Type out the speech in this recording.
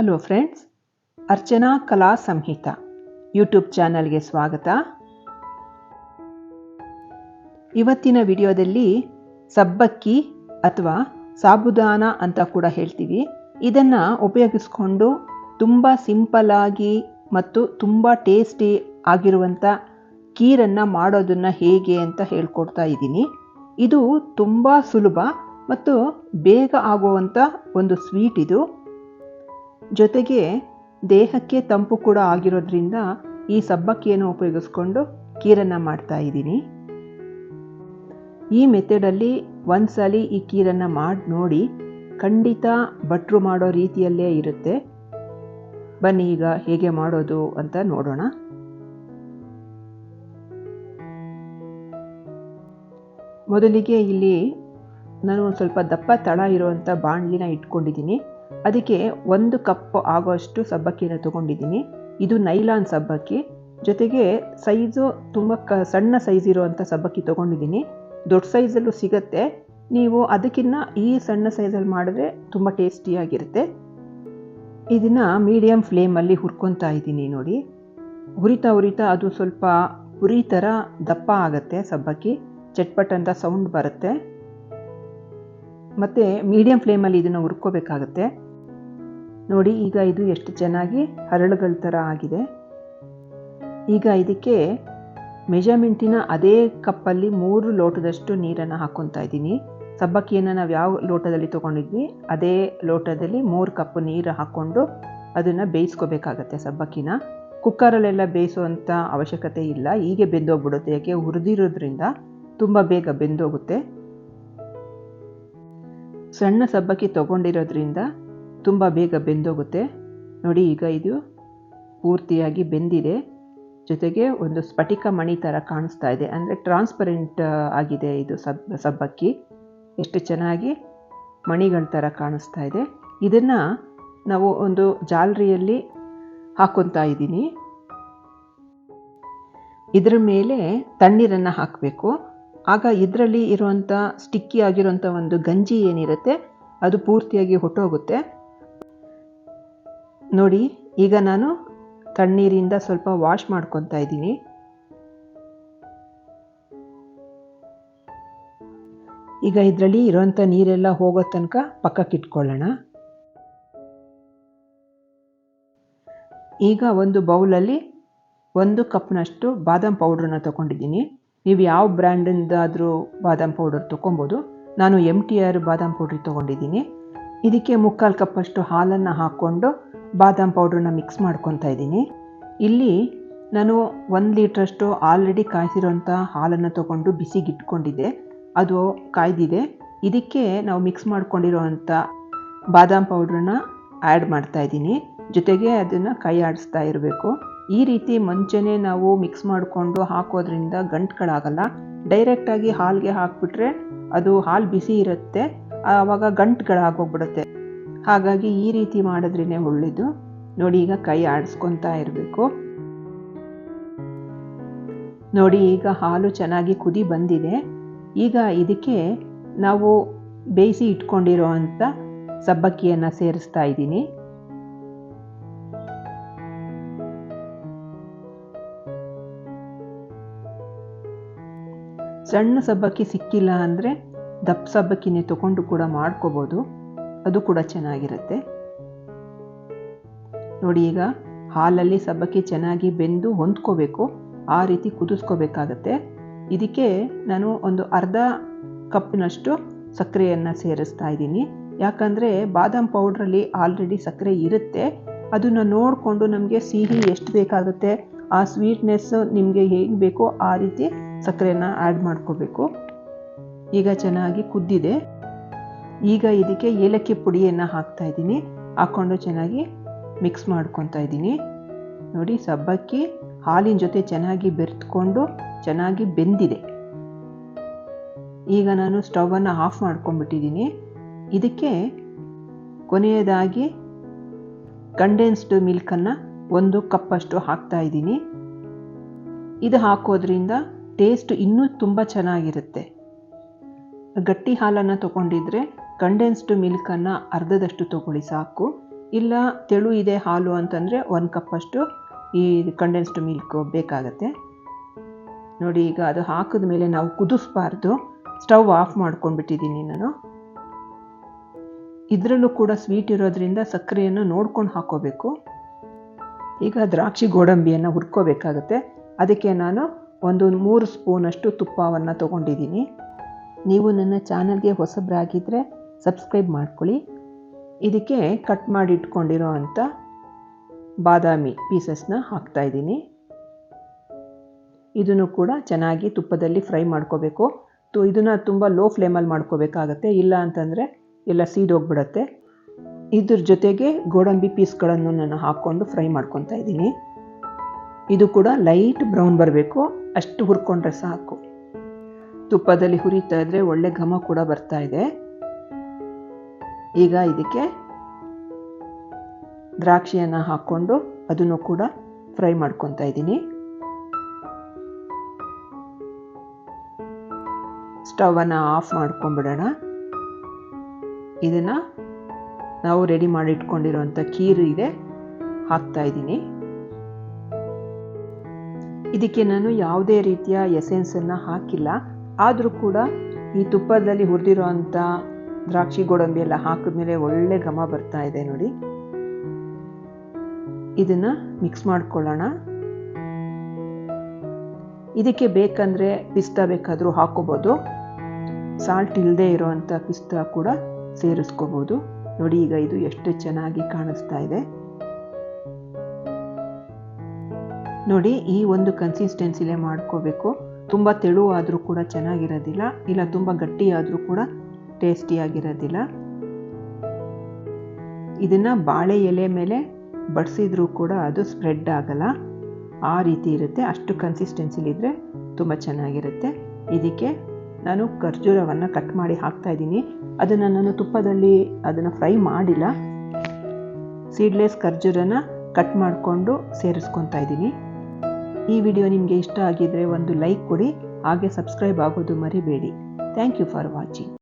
Hello friends Archana ಕಲಾ ಸಂಹಿತ YouTube ಚಾನಲ್ಗೆ ಸ್ವಾಗತ. ಇವತ್ತಿನ ವಿಡಿಯೋದಲ್ಲಿ ಸಬ್ಬಕ್ಕಿ ಅಥವಾ ಸಾಬುದಾನ ಅಂತ ಕೂಡ ಹೇಳ್ತೀವಿ. ಇದನ್ನು ಉಪಯೋಗಿಸ್ಕೊಂಡು ತುಂಬ ಸಿಂಪಲ್ ಆಗಿ ಮತ್ತು ತುಂಬ ಟೇಸ್ಟಿ ಆಗಿರುವಂಥ ಖೀರನ್ನು ಮಾಡೋದನ್ನು ಹೇಗೆ ಅಂತ ಹೇಳ್ಕೊಡ್ತಾ ಇದ್ದೀನಿ. ಇದು ತುಂಬ ಸುಲಭ ಮತ್ತು ಬೇಗ ಆಗುವಂಥ ಒಂದು ಸ್ವೀಟ್ ಇದು. ಜೊತೆಗೆ ದೇಹಕ್ಕೆ ತಂಪು ಕೂಡ ಆಗಿರೋದ್ರಿಂದ ಈ ಸಬ್ಬಕ್ಕಿಯನ್ನು ಉಪಯೋಗಿಸ್ಕೊಂಡು ಕೀರನ್ನು ಮಾಡ್ತಾ ಇದ್ದೀನಿ. ಈ ಮೆಥಡಲ್ಲಿ ಸಲ ಈ ಕೀರನ್ನು ಮಾಡಿ, ನೋಡಿ ಖಂಡಿತ ಭಟ್ರು ಮಾಡೋ ರೀತಿಯಲ್ಲೇ ಇರುತ್ತೆ. ಬನ್ನಿ ಈಗ ಹೇಗೆ ಮಾಡೋದು ಅಂತ ನೋಡೋಣ. ಮೊದಲಿಗೆ ಇಲ್ಲಿ ನಾನು ಒಂದು ಸ್ವಲ್ಪ ದಪ್ಪ ತಳ ಇರುವಂಥ ಬಾಣಲಿನ ಇಟ್ಕೊಂಡಿದ್ದೀನಿ. ಅದಕ್ಕೆ ಒಂದು ಕಪ್ ಆಗೋಷ್ಟು ಸಬ್ಬಕ್ಕಿನ ತೊಗೊಂಡಿದ್ದೀನಿ. ಇದು ನೈಲಾನ್ ಸಬ್ಬಕ್ಕಿ. ಜೊತೆಗೆ ಸೈಜು ತುಂಬ ಕ, ಸಣ್ಣ ಸೈಜ್ ಇರುವಂಥ ಸಬ್ಬಕ್ಕಿ ತೊಗೊಂಡಿದ್ದೀನಿ. ದೊಡ್ಡ ಸೈಜಲ್ಲೂ ಸಿಗುತ್ತೆ. ನೀವು ಅದಕ್ಕಿಂತ ಈ ಸಣ್ಣ ಸೈಜಲ್ಲಿ ಮಾಡಿದ್ರೆ ತುಂಬ ಟೇಸ್ಟಿಯಾಗಿರುತ್ತೆ. ಇದನ್ನು ಮೀಡಿಯಮ್ ಫ್ಲೇಮಲ್ಲಿ ಹುರ್ಕೊತಾ ಇದ್ದೀನಿ ನೋಡಿ. ಹುರಿತಾ ಹುರಿತಾ ಅದು ಸ್ವಲ್ಪ ಹುರಿ ಥರ ದಪ್ಪ ಆಗುತ್ತೆ ಸಬ್ಬಕ್ಕಿ. ಚಟ್ಪಟ್ ಅಂತ ಸೌಂಡ್ ಬರುತ್ತೆ. ಮತ್ತು ಮೀಡಿಯಮ್ ಫ್ಲೇಮಲ್ಲಿ ಇದನ್ನು ಹುರ್ಕೋಬೇಕಾಗತ್ತೆ. ನೋಡಿ, ಈಗ ಇದು ಎಷ್ಟು ಚೆನ್ನಾಗಿ ಹರಳುಗಳ ಥರ ಆಗಿದೆ. ಈಗ ಇದಕ್ಕೆ ಮೆಜರ್ಮೆಂಟಿನ ಅದೇ ಕಪ್ಪಲ್ಲಿ ಮೂರು ಲೋಟದಷ್ಟು ನೀರನ್ನು ಹಾಕ್ಕೊತಾ ಇದ್ದೀನಿ. ಸಬ್ಬಕ್ಕಿಯನ್ನು ನಾವು ಯಾವ ಲೋಟದಲ್ಲಿ ತೊಗೊಂಡಿದ್ವಿ, ಅದೇ ಲೋಟದಲ್ಲಿ ಮೂರು ಕಪ್ ನೀರು ಹಾಕ್ಕೊಂಡು ಅದನ್ನು ಬೇಯಿಸ್ಕೋಬೇಕಾಗತ್ತೆ ಸಬ್ಬಕ್ಕಿನ. ಕುಕ್ಕರಲ್ಲೆಲ್ಲ ಬೇಯಿಸುವಂಥ ಅವಶ್ಯಕತೆ ಇಲ್ಲ, ಹೀಗೆ ಬೆಂದೋಗ್ಬಿಡುತ್ತೆ, ಯಾಕೆ ಹುರಿದಿರೋದ್ರಿಂದ ತುಂಬ ಬೇಗ ಬೆಂದೋಗುತ್ತೆ. ಸಣ್ಣ ಸಬ್ಬಕ್ಕಿ ತೊಗೊಂಡಿರೋದ್ರಿಂದ ತುಂಬ ಬೇಗ ಬೆಂದೋಗುತ್ತೆ. ನೋಡಿ ಈಗ ಇದು ಪೂರ್ತಿಯಾಗಿ ಬೆಂದಿದೆ. ಜೊತೆಗೆ ಒಂದು ಸ್ಫಟಿಕ ಮಣಿ ಥರ ಕಾಣಿಸ್ತಾ ಇದೆ. ಅಂದರೆ ಟ್ರಾನ್ಸ್ಪರೆಂಟ್ ಆಗಿದೆ ಇದು ಸಬ್, ಸಬ್ಬಕ್ಕಿ. ಎಷ್ಟು ಚೆನ್ನಾಗಿ ಮಣಿಗಳ ಥರ ಕಾಣಿಸ್ತಾ ಇದೆ. ಇದನ್ನು ನಾವು ಒಂದು ಜಾಲರಿಯಲ್ಲಿ ಹಾಕ್ಕೊತಾ ಇದ್ದೀನಿ. ಇದರ ಮೇಲೆ ತಣ್ಣೀರನ್ನು ಹಾಕಬೇಕು. ಆಗ ಇದರಲ್ಲಿ ಇರುವಂಥ ಸ್ಟಿಕ್ಕಿ ಆಗಿರುವಂಥ ಒಂದು ಗಂಜಿ ಏನಿರುತ್ತೆ, ಅದು ಪೂರ್ತಿಯಾಗಿ ಹೊಟ್ಟೋಗುತ್ತೆ. ನೋಡಿ, ಈಗ ನಾನು ತಣ್ಣೀರಿಂದ ಸ್ವಲ್ಪ ವಾಶ್ ಮಾಡ್ಕೊತಾ ಇದ್ದೀನಿ. ಈಗ ಇದರಲ್ಲಿ ಇರೋಂಥ ನೀರೆಲ್ಲ ಹೋಗೋ ತನಕ ಪಕ್ಕಕ್ಕೆ ಇಟ್ಕೊಳ್ಳೋಣ. ಈಗ ಒಂದು ಬೌಲಲ್ಲಿ ಒಂದು ಕಪ್ನಷ್ಟು ಬಾದಾಮ್ ಪೌಡ್ರನ್ನ ತೊಗೊಂಡಿದ್ದೀನಿ. ನೀವು ಯಾವ ಬ್ರ್ಯಾಂಡಿಂದಾದರೂ ಬಾದಾಮ್ ಪೌಡರ್ ತೊಗೊಬೋದು. ನಾನು M T R badam powder ತೊಗೊಂಡಿದ್ದೀನಿ. ಇದಕ್ಕೆ ಮುಕ್ಕಾಲು ಕಪ್ಪಷ್ಟು ಹಾಲನ್ನು ಹಾಕ್ಕೊಂಡು ಬಾದಾಮ್ ಪೌಡ್ರನ್ನ ಮಿಕ್ಸ್ ಮಾಡ್ಕೊತಾ ಇದ್ದೀನಿ. ಇಲ್ಲಿ ನಾನು ಒಂದು ಲೀಟ್ರಷ್ಟು ಆಲ್ರೆಡಿ ಕಾಯಿಸಿರೋಂಥ ಹಾಲನ್ನು ತೊಗೊಂಡು ಬಿಸಿಗಿಟ್ಕೊಂಡಿದ್ದೆ. ಅದು ಕಾಯ್ದಿದೆ. ಇದಕ್ಕೆ ನಾವು ಮಿಕ್ಸ್ ಮಾಡ್ಕೊಂಡಿರೋವಂಥ ಬಾದಾಮ್ ಪೌಡ್ರನ್ನ ಆ್ಯಡ್ ಮಾಡ್ತಾ ಇದ್ದೀನಿ. ಜೊತೆಗೆ ಅದನ್ನು ಕೈ ಆಡಿಸ್ತಾ ಇರಬೇಕು. ಈ ರೀತಿ ಮುಂಚೆನೇ ನಾವು ಮಿಕ್ಸ್ ಮಾಡಿಕೊಂಡು ಹಾಕೋದ್ರಿಂದ ಗಂಟುಗಳಾಗಲ್ಲ ಡೈರೆಕ್ಟಾಗಿ ಹಾಲಿಗೆ ಹಾಕಿಬಿಟ್ರೆ ಅದು ಹಾಲು ಬಿಸಿ ಇರುತ್ತೆ. ಆವಾಗ ಗಂಟುಗಳಾಗೋಗ್ಬಿಡುತ್ತೆ ಹಾಗಾಗಿ ಈ ರೀತಿ ಮಾಡಿದ್ರೇ ಒಳ್ಳೆಯದು ನೋಡಿ, ಈಗ ಕೈ ಆಡಿಸ್ಕೊತಾ ಇರಬೇಕು. ನೋಡಿ, ಈಗ ಹಾಲು ಚೆನ್ನಾಗಿ ಕುದಿ ಬಂದಿದೆ. ಈಗ ಇದಕ್ಕೆ ನಾವು ಬೇಯಿಸಿ ಇಟ್ಕೊಂಡಿರೋ ಅಂಥ ಸಬ್ಬಕ್ಕಿಯನ್ನು ಸೇರಿಸ್ತಾ ಇದ್ದೀನಿ. ಸಣ್ಣ ಸಬ್ಬಕ್ಕಿ ಸಿಕ್ಕಿಲ್ಲ ಅಂದರೆ ದಪ್ಪ ಸಬ್ಬಕ್ಕಿನೇ ತಗೊಂಡು ಕೂಡ ಮಾಡ್ಕೋಬೋದು. ಅದು ಕೂಡ ಚೆನ್ನಾಗಿರುತ್ತೆ. ನೋಡಿ ಈಗ ಹಾಲಲ್ಲಿ ಸಬ್ಬಕ್ಕಿ ಚೆನ್ನಾಗಿ ಬೆಂದು ಹೊಂದ್ಕೋಬೇಕು. ಆ ರೀತಿ ಕುದಿಸ್ಕೋಬೇಕಾಗತ್ತೆ. ಇದಕ್ಕೆ ನಾನು ಒಂದು ಅರ್ಧ ಕಪ್ನಷ್ಟು ಸಕ್ಕರೆಯನ್ನು ಸೇರಿಸ್ತಾ ಇದ್ದೀನಿ. ಯಾಕಂದರೆ ಬಾದಾಮ್ ಪೌಡ್ರಲ್ಲಿ ಆಲ್ರೆಡಿ ಸಕ್ಕರೆ ಇರುತ್ತೆ. ಅದನ್ನು ನೋಡಿಕೊಂಡು ನಮಗೆ ಸಿಹಿ ಎಷ್ಟು ಬೇಕಾಗುತ್ತೆ, ಆ ಸ್ವೀಟ್ನೆಸ್ ನಿಮಗೆ ಹೇಗೆ ಬೇಕೋ ಆ ರೀತಿ ಸಕ್ಕರೆನ ಆ್ಯಡ್ ಮಾಡ್ಕೋಬೇಕು. ಈಗ ಚೆನ್ನಾಗಿ ಕುದ್ದಿದೆ. ಈಗ ಇದಕ್ಕೆ ಏಲಕ್ಕಿ ಪುಡಿಯನ್ನು ಹಾಕ್ತಾ ಇದ್ದೀನಿ. ಹಾಕ್ಕೊಂಡು ಚೆನ್ನಾಗಿ ಮಿಕ್ಸ್ ಮಾಡ್ಕೊತಾ ಇದ್ದೀನಿ. ನೋಡಿ, ಸಬ್ಬಕ್ಕಿ ಹಾಲಿನ ಜೊತೆ ಚೆನ್ನಾಗಿ ಬೆರೆತ್ಕೊಂಡು ಚೆನ್ನಾಗಿ ಬೆಂದಿದೆ. ಈಗ ನಾನು ಸ್ಟವನ್ನು ಆಫ್ ಮಾಡ್ಕೊಂಡ್ಬಿಟ್ಟಿದ್ದೀನಿ. ಇದಕ್ಕೆ ಕೊನೆಯದಾಗಿ ಕಂಡೆನ್ಸ್ಡ್ ಮಿಲ್ಕನ್ನು ಒಂದು ಕಪ್ಪಷ್ಟು ಹಾಕ್ತಾ ಇದ್ದೀನಿ. ಇದು ಹಾಕೋದ್ರಿಂದ ಟೇಸ್ಟ್ ಇನ್ನೂ ತುಂಬ ಚೆನ್ನಾಗಿರುತ್ತೆ. ಗಟ್ಟಿ ಹಾಲನ್ನು ತಗೊಂಡಿದ್ರೆ ಕಂಡೆನ್ಸ್ಡ್ ಮಿಲ್ಕನ್ನು ಅರ್ಧದಷ್ಟು ತೊಗೊಳ್ಳಿ ಸಾಕು. ಇಲ್ಲ ತೆಳು ಇದೆ ಹಾಲು ಅಂತಂದರೆ ಒಂದು ಕಪ್ಪಷ್ಟು ಈ ಕಂಡೆನ್ಸ್ಡ್ ಮಿಲ್ಕ್ ಬೇಕಾಗತ್ತೆ. ನೋಡಿ ಈಗ ಅದು ಹಾಕಿದ ಮೇಲೆ ನಾವು ಕುದಿಸ್ಬಾರ್ದು. ಸ್ಟವ್ ಆಫ್ ಮಾಡ್ಕೊಂಡ್ಬಿಟ್ಟಿದ್ದೀನಿ ನಾನು. ಇದರಲ್ಲೂ ಕೂಡ ಸ್ವೀಟ್ ಇರೋದ್ರಿಂದ ಸಕ್ಕರೆಯನ್ನು ನೋಡ್ಕೊಂಡು ಹಾಕೋಬೇಕು. ಈಗ ದ್ರಾಕ್ಷಿ ಗೋಡಂಬಿಯನ್ನು ಹುರ್ಕೋಬೇಕಾಗತ್ತೆ. ಅದಕ್ಕೆ ನಾನು ಒಂದು ಮೂರು ಸ್ಪೂನಷ್ಟು ತುಪ್ಪವನ್ನು ತೊಗೊಂಡಿದ್ದೀನಿ ನೀವು ನನ್ನ ಚಾನಲ್ಗೆ ಹೊಸಬ್ರಾಗಿದ್ದರೆ ಸಬ್ಸ್ಕ್ರೈಬ್ ಮಾಡ್ಕೊಳ್ಳಿ. ಇದಕ್ಕೆ ಕಟ್ ಮಾಡಿ ಇಟ್ಕೊಂಡಿರೋ ಅಂಥ ಬಾದಾಮಿ ಪೀಸಸ್ನ ಹಾಕ್ತಾಯಿದ್ದೀನಿ ಇದನ್ನು ಕೂಡ ಚೆನ್ನಾಗಿ ತುಪ್ಪದಲ್ಲಿ ಫ್ರೈ ಮಾಡ್ಕೋಬೇಕು. ತು, ಇದನ್ನು ತುಂಬ ಲೋ ಫ್ಲೇಮಲ್ಲಿ ಮಾಡ್ಕೋಬೇಕಾಗತ್ತೆ. ಇಲ್ಲ ಅಂತಂದರೆ ಎಲ್ಲ ಸೀದೋಗ್ಬಿಡತ್ತೆ ಇದ್ರ ಜೊತೆಗೆ ಗೋಡಂಬಿ ಪೀಸ್ಗಳನ್ನು ನಾನು ಹಾಕ್ಕೊಂಡು ಫ್ರೈ ಮಾಡ್ಕೊತಾ ಇದ್ದೀನಿ. ಇದು ಕೂಡ ಲೈಟ್ ಬ್ರೌನ್ ಬರಬೇಕು. ಅಷ್ಟು ಹುರ್ಕೊಂಡ್ರೆ ಸಾಕು. ತುಪ್ಪದಲ್ಲಿ ಹುರಿತಾ ಇದ್ರೆ ಒಳ್ಳೆ ಘಮ ಕೂಡ ಬರ್ತಾ ಇದೆ. ಈಗ ಇದಕ್ಕೆ ದ್ರಾಕ್ಷಿಯನ್ನು ಹಾಕ್ಕೊಂಡು ಅದನ್ನು ಕೂಡ ಫ್ರೈ ಮಾಡ್ಕೊತಾ ಇದ್ದೀನಿ. ಸ್ಟವನ್ನು ಆಫ್ ಮಾಡ್ಕೊಂಬಿಡೋಣ. ಇದನ್ನು ನಾವು ರೆಡಿ ಮಾಡಿ ಇಟ್ಕೊಂಡಿರೋಂಥ ಕೀರು ಇದೆ, ಹಾಕ್ತಾ ಇದ್ದೀನಿ. ಇದಕ್ಕೆ ನಾನು ಯಾವುದೇ ರೀತಿಯ ಎಸೆನ್ಸನ್ನು ಹಾಕಿಲ್ಲ. ಆದರೂ ಕೂಡ ಈ ತುಪ್ಪದಲ್ಲಿ ಹುರಿದಿರೋ ಅಂಥ ದ್ರಾಕ್ಷಿ ಗೋಡಂಬಿ ಎಲ್ಲ ಹಾಕಿದ್ಮೇಲೆ ಒಳ್ಳೆ ಘಮ ಬರ್ತಾ ಇದೆ ನೋಡಿ. ಇದನ್ನ ಮಿಕ್ಸ್ ಮಾಡ್ಕೊಳ್ಳೋಣ. ಇದಕ್ಕೆ ಬೇಕಂದ್ರೆ ಪಿಸ್ತಾ ಬೇಕಾದರೂ ಹಾಕೋಬೋದು. ಸಾಲ್ಟ್ ಇಲ್ಲದೆ ಇರೋವಂಥ ಪಿಸ್ತಾ ಕೂಡ ಸೇರಿಸ್ಕೋಬೋದು. ನೋಡಿ ಈಗ ಇದು ಎಷ್ಟು ಚೆನ್ನಾಗಿ ಕಾಣಿಸ್ತಾ ಇದೆ. ನೋಡಿ ಈ ಒಂದು ಕನ್ಸಿಸ್ಟೆನ್ಸಿಲೇ ಮಾಡ್ಕೋಬೇಕು. ತುಂಬ ತೆಳು ಆದರೂ ಕೂಡ ಚೆನ್ನಾಗಿರೋದಿಲ್ಲ, ಇಲ್ಲ ತುಂಬ ಗಟ್ಟಿಯಾದರೂ ಕೂಡ ಟೇಸ್ಟಿಯಾಗಿರೋದಿಲ್ಲ. ಇದನ್ನು ಬಾಳೆ ಎಲೆ ಮೇಲೆ ಬಡಿಸಿದ್ರೂ ಕೂಡ ಅದು ಸ್ಪ್ರೆಡ್ ಆಗಲ್ಲ. ಆ ರೀತಿ ಇರುತ್ತೆ. ಅಷ್ಟು ಕನ್ಸಿಸ್ಟೆನ್ಸಿಲಿದ್ದರೆ ತುಂಬ ಚೆನ್ನಾಗಿರುತ್ತೆ. ಇದಕ್ಕೆ ನಾನು ಖರ್ಜೂರವನ್ನು ಕಟ್ ಮಾಡಿ ಹಾಕ್ತಾ ಇದ್ದೀನಿ. ಅದನ್ನು ನಾನು ತುಪ್ಪದಲ್ಲಿ ಅದನ್ನು ಫ್ರೈ ಮಾಡಿಲ್ಲ. ಸೀಡ್ಲೆಸ್ ಖರ್ಜೂರನ ಕಟ್ ಮಾಡಿಕೊಂಡು ಸೇರಿಸ್ಕೊತಾ ಇದ್ದೀನಿ. ಈ ವಿಡಿಯೋ ನಿಮಗೆ ಇಷ್ಟ ಆಗಿದರೆ ಒಂದು ಲೈಕ್ ಕೊಡಿ, ಹಾಗೆ ಸಬ್ಸ್ಕ್ರೈಬ್ ಆಗೋದು ಮರಿಬೇಡಿ. Thank you for watching